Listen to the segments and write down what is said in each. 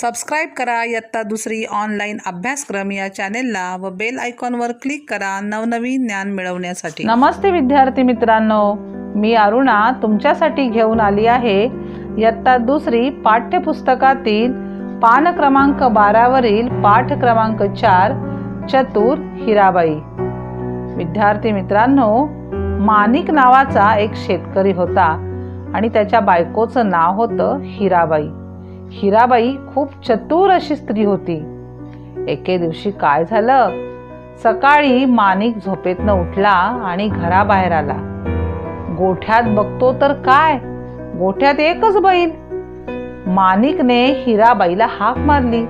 Subscribe करा. इयत्ता दुसरी ऑनलाईन अभ्यासक्रम या चॅनेलला व बेल आयकॉनवर क्लिक करा नवनवीन ज्ञान मिळवण्यासाठी. नमस्ते विद्यार्थी मित्रांनो. मी अरुणा तुमच्यासाठी घेऊन आली आहे इयत्ता दुसरी पाठ्यपुस्तकातील पान क्रमांक बारावरील पाठ क्रमांक चार चतुर हिराबाई. विद्यार्थी मित्रांनो मानिक नावाचा एक शेतकरी होता आणि त्याच्या बायकोचं नाव होतं हिराबाई. हिराबाई खूप चतुर अशी स्त्री होती. एके दिवशी काय झालं? सकाळी माणिक झोपेतनं उठला आणि घराबाहेर आला. गोठ्यात बघतो तर काय? गोठ्यात एकच बैल. माणिकने हिराबाईला हाक मारली.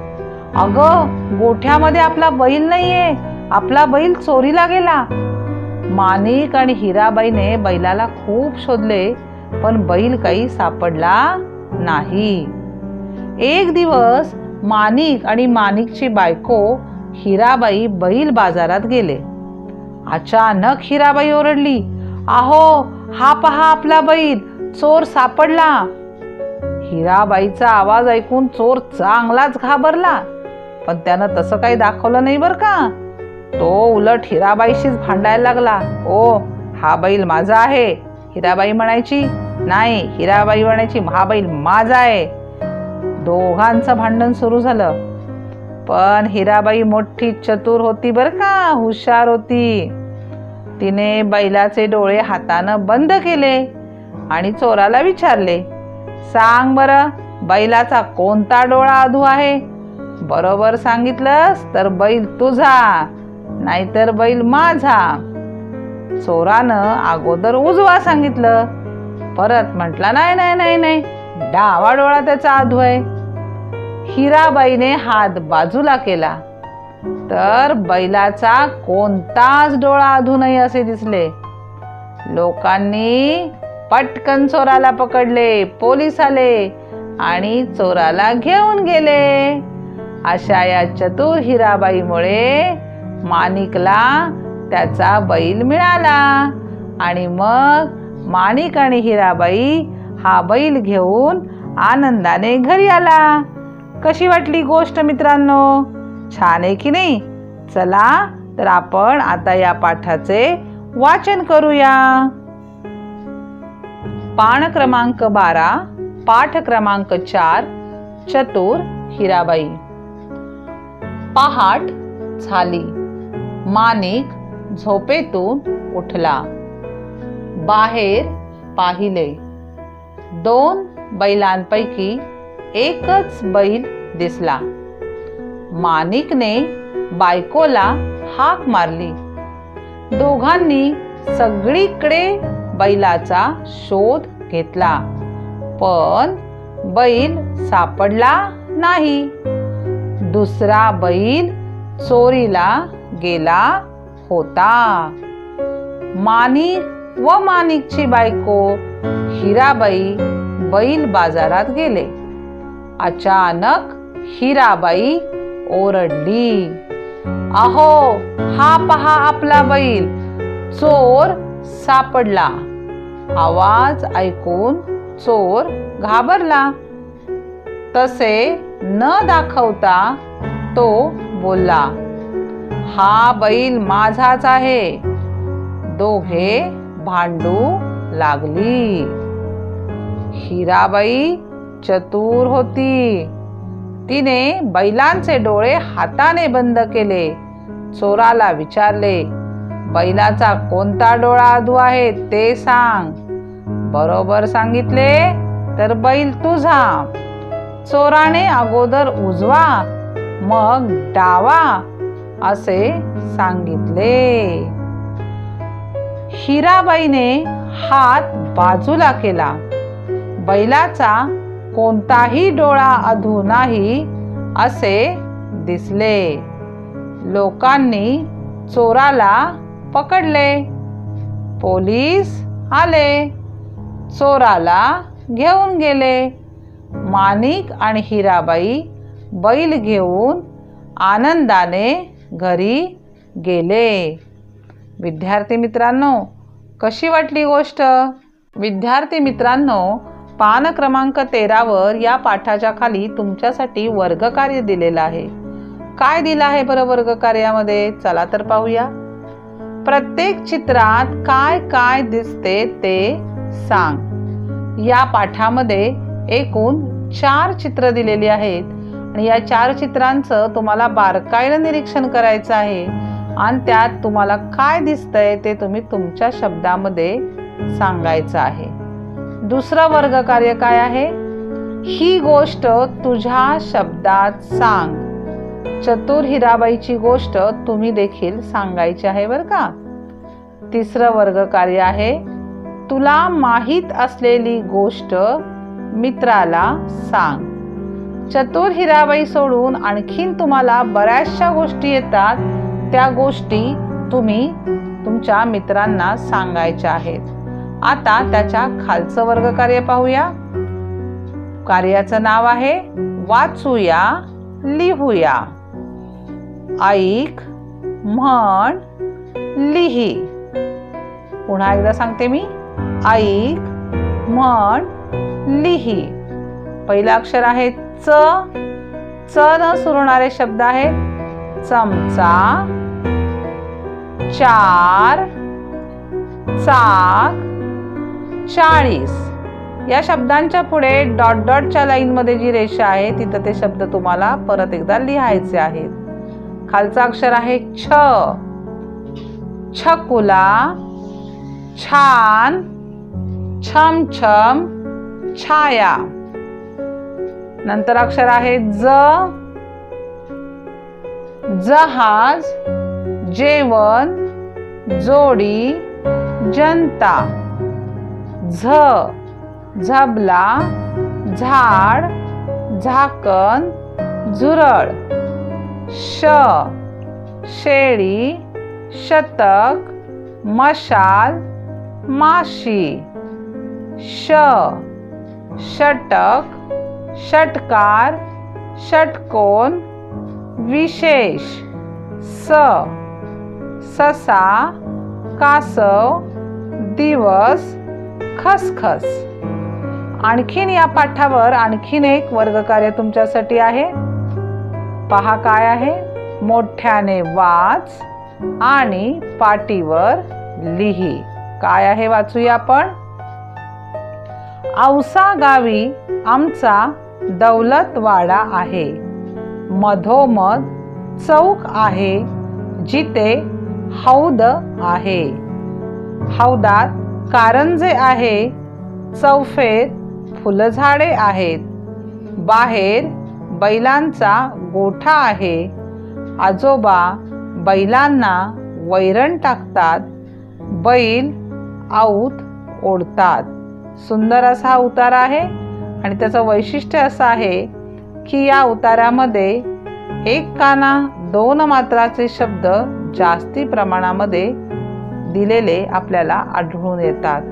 अगं गोठ्यामध्ये आपला बैल नाहीये. आपला बैल चोरीला गेला. माणिक आणि हिराबाईने बैलाला खूप शोधले पण बैल काही सापडला नाही. एक दिवस माणिक आणि माणिकची बायको हिराबाई बैल बाजारात गेले. अचानक हिराबाई ओरडली आहो हा पहा आपला बैल चोर सापडला. हिराबाईचा आवाज ऐकून चोर चांगलाच घाबरला पण त्यानं तसं काही दाखवलं नाही बर का. तो उलट हिराबाईशीच भांडायला लागला ओ हा बैल माझा आहे. हिराबाई म्हणायची नाही हिराबाई म्हणायची हा बैल माझा आहे. दोघांचं भांडण सुरू झालं. पण हिराबाई मोठी चतुर होती बरं का हुशार होती. तिने बैलाचे डोळे हातानं बंद केले आणि चोराला विचारले सांग बरं बैलाचा कोणता डोळा अधू आहे? बरोबर सांगितलंस तर बैल तुझा नाहीतर बैल माझा. चोरानं अगोदर उजवा सांगितलं परत म्हटला नाही नाही नाही नाही डावा डोळा त्याचा अधू आहे. हिराबाईने हात बाजूला केला. तर बैलाचा कोणताच डोळा अधू नाही असे दिसले. लोकांनी पटकन चोराला पकडले पोलीस आले आणि चोराला घेऊन गेले. अशा या चतुर हिराबाईमुळे माणिकला त्याचा बैल मिळाला आणि मग माणिक आणि हिराबाई हा बैल घेऊन आनंदाने घरी आला. कशी वाटली गोष्ट मित्रांनो? छान आहे की नाही? चला तर आपण आता या पाठाचे वाचन करूया. पान क्रमांक बारा पाठ क्रमांक चार चतुर हिराबाई. पहाट झाली. माणिक झोपेतून उठला. बाहेर पाहिले. दोन बैलांपैकी एकच बैल दिसला. माणिकने बायकोला हाक मारली. दोघांनी सगळीकडे बैलाचा शोध घेतला. पण बैल सापडला नाही. दुसरा बैल चोरीला गेला होता. माणिक व माणिकची बायको हिराबाई बैल बाजारात गेले. अचानक हिराबाई ओरडली. अहो हा पहा आपला बैल. चोर सापडला. आवाज ऐकून चोर घाबरला. तसे न दाखवता तो बोलला. हा बैल माझाच आहे. दोघे भांडू लागली. हिराबाई चतुर होती. तिने बैलांचे डोळे हाताने बंद केले. चोराला विचारले बैलाचा कोणता डोळा अधू आहे ते सांग. बरोबर सांगितले तर बैल तुझा. चोराने अगोदर उजवा मग डावा असे सांगितले. हिराबाईने हात बाजूला केला. बैलाचा कोणताही डोळा अधू नाही असे दिसले. लोकांनी चोराला पकडले. पोलीस आले. चोराला घेऊन गेले. माणिक आणि हिराबाई बैल घेऊन आनंदाने घरी गेले. विद्यार्थी मित्रांनो कशी वाटली गोष्ट? विद्यार्थी मित्रांनो पान क्रमांक तेरावर या पाठाच्या खाली तुमच्यासाठी वर्गकार्य दिलेलं आहे. काय दिलं आहे बरं वर्गकार्यामध्ये? चला तर पाहूया. प्रत्येक चित्रात काय काय दिसते ते सांग. या पाठामध्ये एकूण चार चित्र दिलेली आहेत आणि या चार चित्रांचं तुम्हाला बारकाईनं निरीक्षण करायचं आहे. आणि त्यात तुम्हाला काय दिसतंय ते तुम्ही तुमच्या शब्दामध्ये सांगायचं आहे. दुसरं वर्ग कार्य काय आहे? ही गोष्ट तुझ्या शब्दात सांग. चतुर हिराबाईची गोष्ट तुम्ही देखील सांगायची आहे बरं का? तिसरं वर्ग कार्य आहे तुला माहीत असलेली गोष्ट मित्राला सांग. चतुर हिराबाई सोडून आणखीन तुम्हाला बऱ्याचशा गोष्टी येतात. त्या गोष्टी तुम्ही तुमच्या मित्रांना सांगायच्या आहेत. आता त्याच्या खालचं वर्ग कार्य पाहूया. कार्याचं नाव आहे वाचूया लिहूया. ऐक म्हण लिही. पुन्हा एकदा सांगते मी. ऐक म्हण लिही. पहिलं अक्षर आहे च. च न सुरणारे शब्द आहेत चमचा चार चाक चाळीस. या शब्दांच्या पुढे डॉट डॉटच्या लाईनमध्ये जी रेषा आहे तिथं ते शब्द तुम्हाला परत एकदा लिहायचे आहेत. खालचा अक्षर आहे छ छकुला. छान. छम छम छाया. नंतर अक्षर आहे ज. जहाज. जेवण. जोडी. जनता. झ झबला झाड झाकण झुरळ श शेळी शतक मशाल माशी श षटक षटकार षटकोन विशेष स ससा कासव दिवस खसखस आणखीन या पाठावर आणखीन एक वर्गकार्य तुमच्यासाठी आहे. पहा काय आहे? मोठ्याने वाच आणि पाटीवर लिही. काय आहे वाचूया आपण? औसा गावी आमचा दौलतवाडा आहे. मधोमध चौक आहे जिथे हौद आहे. हौदात कारंजे आहे चौफेत फुलझाडे आहेत. बाहेर बैलांचा गोठा आहे. आजोबा बैलांना वैरण टाकतात. बैल आऊत ओढतात. सुंदर असा हा उतारा आहे आणि त्याचं वैशिष्ट्य असं आहे की या उतारामध्ये एक काना दोन मात्राचे शब्द जास्ती प्रमाणामध्ये दिलेले आपल्याला आढळून येतात.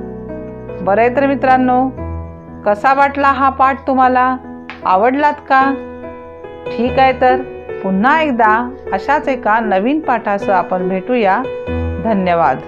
बरं आहे तर मित्रांनो कसा वाटला हा पाठ तुम्हाला? आवडलात का? ठीक आहे तर पुन्हा एकदा अशाच एका नवीन पाठासह आपण भेटूया. धन्यवाद.